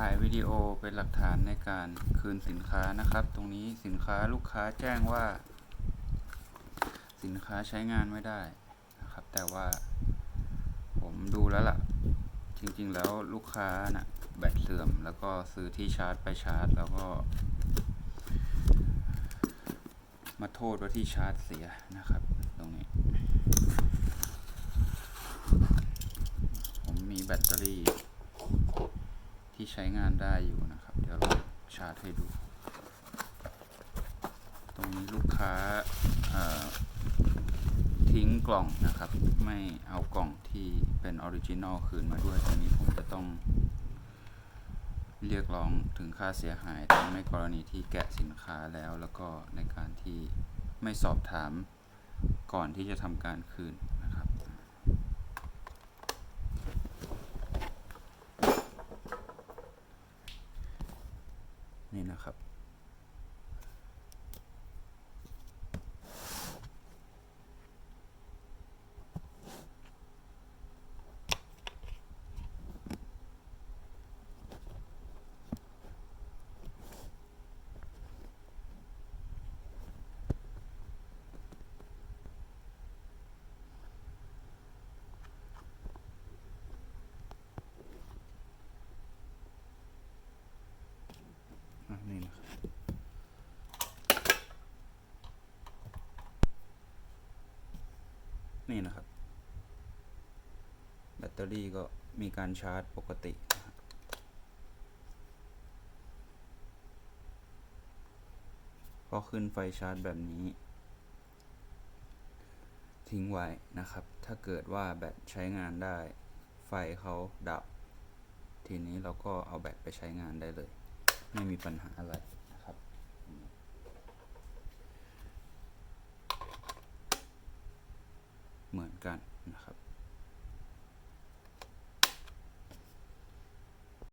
ถ่ายวิดีโอเป็นหลักฐานในการคืนสินค้านะครับ ตรงนี้สินค้าลูกค้าแจ้งว่า สินค้าใช้งานไม่ได้นะครับ แต่ว่าผมดูแล้วล่ะ จริงๆแล้วลูกค้านะ่ะแบตเสื่อม แล้วก็ซื้อที่ชาร์จไปชาร์จ แล้วก็ มาโทษว่าที่ชาร์จเสียนะครับ ตรงนี้ ผมมีแบตเตอรี่ ที่ใช้งานได้อยู่นะครับ เดี๋ยวเราชาร์จให้ดู ตรงนี้ลูกค้าทิ้งกล่องนะครับ ไม่เอากล่องที่เป็นออริจินอลคืนมาด้วยตรงนี้ผมจะต้องเรียกร้องถึงค่าเสียหายทั้งในกรณีที่แกะสินค้าแล้วแล้วก็ในการที่ไม่สอบถามก่อนที่จะทำการคืน นะครับ นี่นะครับอะนี่นะครับ แบตเตอรี่ก็มีการชาร์จปกติพอขึ้นไฟชาร์จแบบนี้ ทิ้งไว้นะครับ ถ้าเกิดว่าแบตใช้งานได้ ไฟเขาดับ ทีนี้เราก็เอาแบตไปใช้งานได้เลย ไม่มีปัญหาอะไรนะครับ เหมือนกันนะครับ